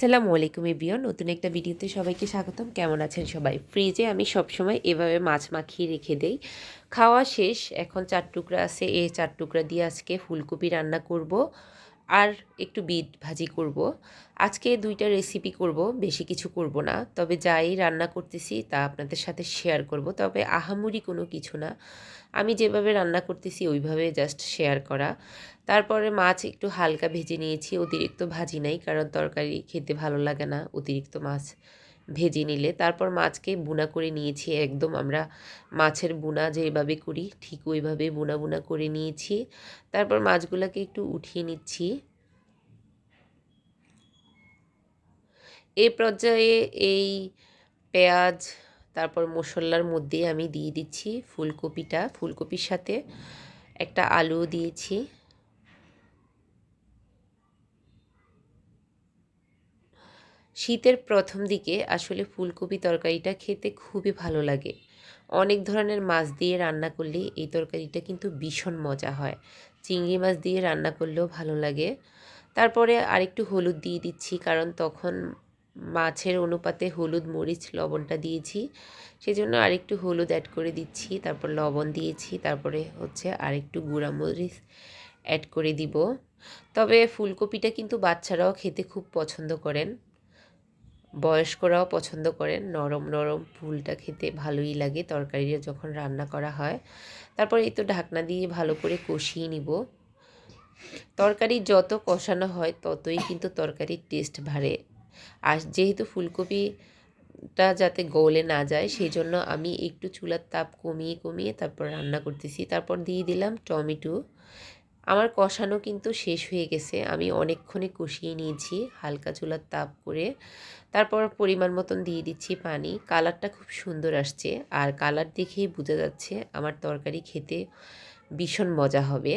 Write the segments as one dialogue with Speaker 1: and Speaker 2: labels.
Speaker 1: সালামু আলাইকুম এবিয়ন নতুন একটা ভিডিওতে সবাইকে স্বাগতম। কেমন আছেন সবাই? ফ্রিজে আমি সবসময় এভাবে মাছ মাখিয়ে রেখে দেই। খাওয়া শেষ, এখন চার টুকরা আছে, এই চার টুকরা দিয়ে আজকে ফুলকপি রান্না করব। আর একটু বিট ভাজি করব। আজকে দুইটা রেসিপি করব, বেশি কিছু করব না। তবে যাই রান্না করতেছি তা আপনাদের সাথে শেয়ার করব। তবে আহামুরি কোনো কিছু না। আমি যেভাবে রান্না করতেছি ওইভাবে জাস্ট শেয়ার করা। তারপরে মাছ একটু হালকা ভেজে নিয়েছি, অতিরিক্ত ভাজি নাই কারণ তরকারি খেতে ভালো লাগে না অতিরিক্ত মাছ। ভেজে নিলে। তারপর মাছকে বুনা করে নিয়েছি একদম আমরা মাছের বুনা যেভাবে করি, ঠিক ওইভাবে বুনা বুনা করে নিয়েছি। তারপর মাছগুলোকে একটু উঠিয়ে নিচ্ছি। এ পর্যায়ে এই পেঁয়াজ, তারপর মশলার মধ্যে আমি দিয়ে দিচ্ছি ফুলকপিটা। ফুলকপির সাথে একটা আলু দিয়েছি। শীতের প্রথম দিকে আসলে ফুলকপি তরকারিটা খেতে খুবই ভালো লাগে। অনেক ধরনের মাছ দিয়ে রান্না করলে এই তরকারিটা কিন্তু ভীষণ মজা হয়। চিংড়ি মাছ দিয়ে রান্না করলেও ভালো লাগে। তারপরে আরেকটু হলুদ দিয়ে দিচ্ছি, কারণ তখন মাছের অনুপাতে হলুদ, মরিচ, লবণটা দিয়েছি। সেই জন্য আরেকটু হলুদ অ্যাড করে দিচ্ছি, তারপর লবণ দিয়েছি, তারপরে হচ্ছে আরেকটু গুঁড়া মরিচ অ্যাড করে দিব। তবে ফুলকপিটা কিন্তু বাচ্চারাও খেতে খুব পছন্দ করেন। বয়স্করাও পছন্দ করেন। নরম নরম ফুলটা খেতে ভালোই লাগে তরকারিটা যখন রান্না করা হয়। তারপর এই তো ঢাকনা দিয়ে ভালো করে কষিয়ে নিব। তরকারি যত কষানো হয় ততই কিন্তু তরকারির টেস্ট বাড়ে। আর যেহেতু ফুলকপিটা যাতে গলে না যায় সেই জন্য আমি একটু চুলার তাপ কমিয়ে কমিয়ে তারপর রান্না করতেছি। তারপর দিয়ে দিলাম টমেটো। আমার কষানো কিন্তু শেষ হয়ে গেছে। আমি অনেকক্ষণে কষিয়ে নিয়েছি, হালকা চুলার তাপ করে। তারপর পরিমাণ মতন দিয়ে দিচ্ছি পানি। কালারটা খুব সুন্দর আসছে আর কালার দেখেই বোঝা যাচ্ছে আমার তরকারি খেতে ভীষণ মজা হবে।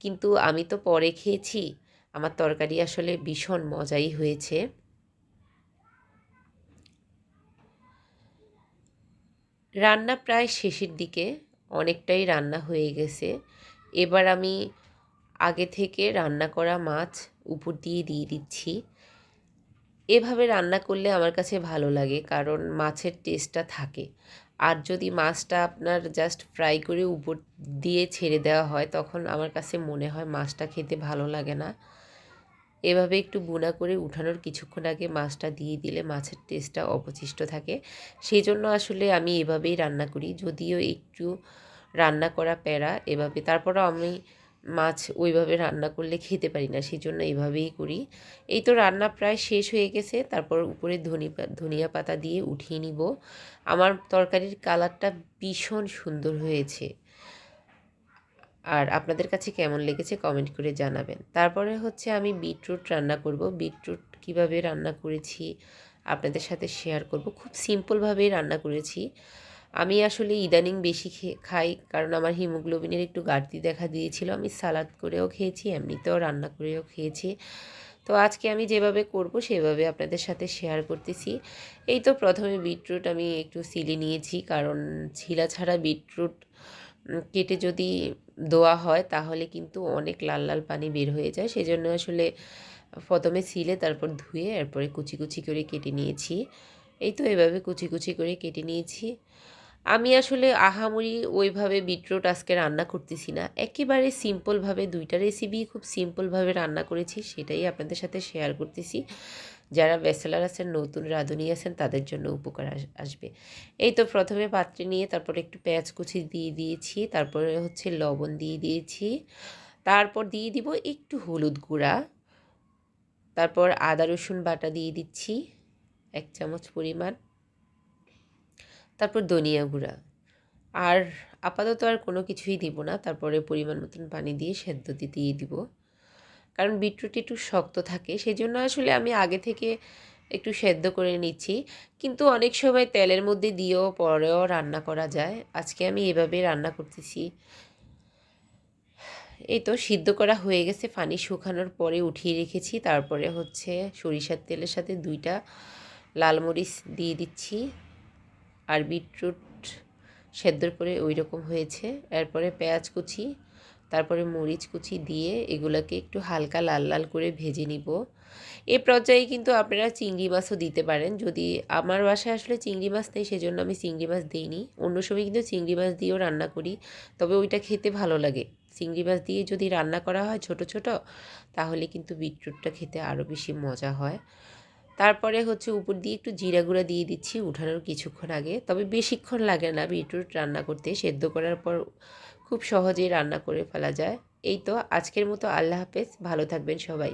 Speaker 1: কিন্তু আমি তো পরে খেয়েছি। আমার তরকারি আসলে ভীষণ মজাই হয়েছে। রান্না প্রায় শেষের দিকে, অনেকটাই রান্না হয়ে গেছে। এবার আমি আগে থেকে রান্না করা মাছ উপর দিয়ে দিয়ে দিচ্ছি। এভাবে রান্না করলে আমার কাছে ভালো লাগে, কারণ মাছের টেস্টটা থাকে। আর যদি মাছটা আপনার জাস্ট ফ্রাই করে উপর দিয়ে ছেড়ে দেওয়া হয়, তখন আমার কাছে মনে হয় মাছটা খেতে ভালো লাগে না। এভাবে একটু বুনা করে উঠানোর কিছুক্ষণ আগে মাছটা দিয়ে দিলে মাছের টেস্টটা অবশিষ্ট থাকে। সেই জন্য আসলে আমি এভাবেই রান্না করি, যদিও একটু রান্না করা প্যারা এভাবে। তারপরও আমি মাছ ওইভাবে রান্না করলে খেতে পারি না সেই জন্য এইভাবেই করি। এই তো রান্না প্রায় শেষ হয়ে গেছে, তারপর উপরে ধনি ধনিয়া পাতা দিয়ে উঠিয়ে নিব। আমার তরকারির কালারটা ভীষণ সুন্দর হয়েছে। আর আপনাদের কাছে কেমন লেগেছে কমেন্ট করে জানাবেন। তারপরে হচ্ছে আমি বিটরুট রান্না করব। বিটরুট কীভাবে রান্না করেছি আপনাদের সাথে শেয়ার করব। খুব সিম্পলভাবেই রান্না করেছি। আমি আসলে ইদানিং বেশি খাই কারণ আমার হিমোগ্লোবিনের একটু ঘাটতি দেখা দিয়েছিল। আমি সালাদ করেও খেয়েছি, এমনিতেও রান্না করেও খেয়েছি। তো আজকে আমি যেভাবে করব সেভাবে আপনাদের সাথে শেয়ার করতেছি। এই তো প্রথমে বিটরুট আমি একটু সিলে নিয়েছি কারণ ছিলা ছাড়া বিটরুট কেটে যদি দোয়া হয় তাহলে কিন্তু অনেক লাল লাল পানি বের হয়ে যায়। সেজন্য আসলে প্রথমে ছিলে তারপর ধুয়ে, এরপরে কুচি কুচি করে কেটে নিয়েছি। এই তো এভাবে কুচি কুচি করে কেটে নিয়েছি। আমি আসলে আহামরি ওইভাবে বিটরুট আজকে রান্না করতেছি না। একেবারে সিম্পলভাবে দুইটা রেসিপি খুব সিম্পলভাবে রান্না করেছি, সেটাই আপনাদের সাথে শেয়ার করতেছি। যারা ব্যাচেলার আছেন, নতুন রাঁধুনি আছেন, তাদের জন্য উপকার আসবে। এই তো প্রথমে পাত্রে নিয়ে তারপরে একটু পেঁয়াজ কুচি দিয়ে দিয়েছি, তারপরে হচ্ছে লবণ দিয়ে দিয়েছি। তারপর দিয়ে দিব একটু হলুদ গুঁড়া। তারপর আদা রসুন বাটা দিয়ে দিচ্ছি, এক চামচ পরিমাণ। তারপর ধনিয়া গুঁড়া। আর আপাতত আর কোনো কিছুই দিব না, তারপরে পরিমাণ মতন পানি দিয়ে সেদ্ধ দিয়ে দিব। কারণ বিটরুট একটু শক্ত থাকে সেই জন্য আসলে আমি আগে থেকে একটু সেদ্ধ করে নিচ্ছি। কিন্তু অনেক সময় তেলের মধ্যে দিয়েও পরেও রান্না করা যায়। আজকে আমি এভাবে রান্না করতেছি। এই তো সিদ্ধ করা হয়ে গেছে, পানি শুকানোর পরে উঠিয়ে রেখেছি। তারপরে হচ্ছে সরিষার তেলের সাথে দুইটা লাল মরিচ দিয়ে দিচ্ছি। আর বিটরুট সেদ্ধর পরে ওই রকম হয়েছে। এরপরে পেঁয়াজ কুচি, তারপরে মরিচ কুচি দিয়ে এগুলোকে একটু হালকা লাল লাল করে ভেজে নিব। এ পর্যায়ে কিন্তু আপনারা চিংড়ি মাছও দিতে পারেন। যদি আমার বাসায় আসলে চিংড়ি মাছ নেই, সেজন্য আমি চিংড়ি মাছ দিইনি। অন্য সময় কিন্তু চিংড়ি মাছ দিয়েও রান্না করি, তবে ওইটা খেতে ভালো লাগে। চিংড়ি মাছ দিয়ে যদি রান্না করা হয় ছোট ছোট, তাহলে কিন্তু বিটরুটটা খেতে আরও বেশি মজা হয়। তারপরে হচ্ছে উপর দিয়ে একটু জিরা গুঁড়া দিয়ে দিচ্ছি উঠানোর কিছুক্ষণ আগে। তবে বেশিক্ষণ লাগে না বিটরুট রান্না করতে, সেদ্ধ করার পর খুব সহজেই রান্না করে ফেলা যায়। এই তো, আজকের মতো আল্লাহ হাফেজ, ভালো থাকবেন সবাই।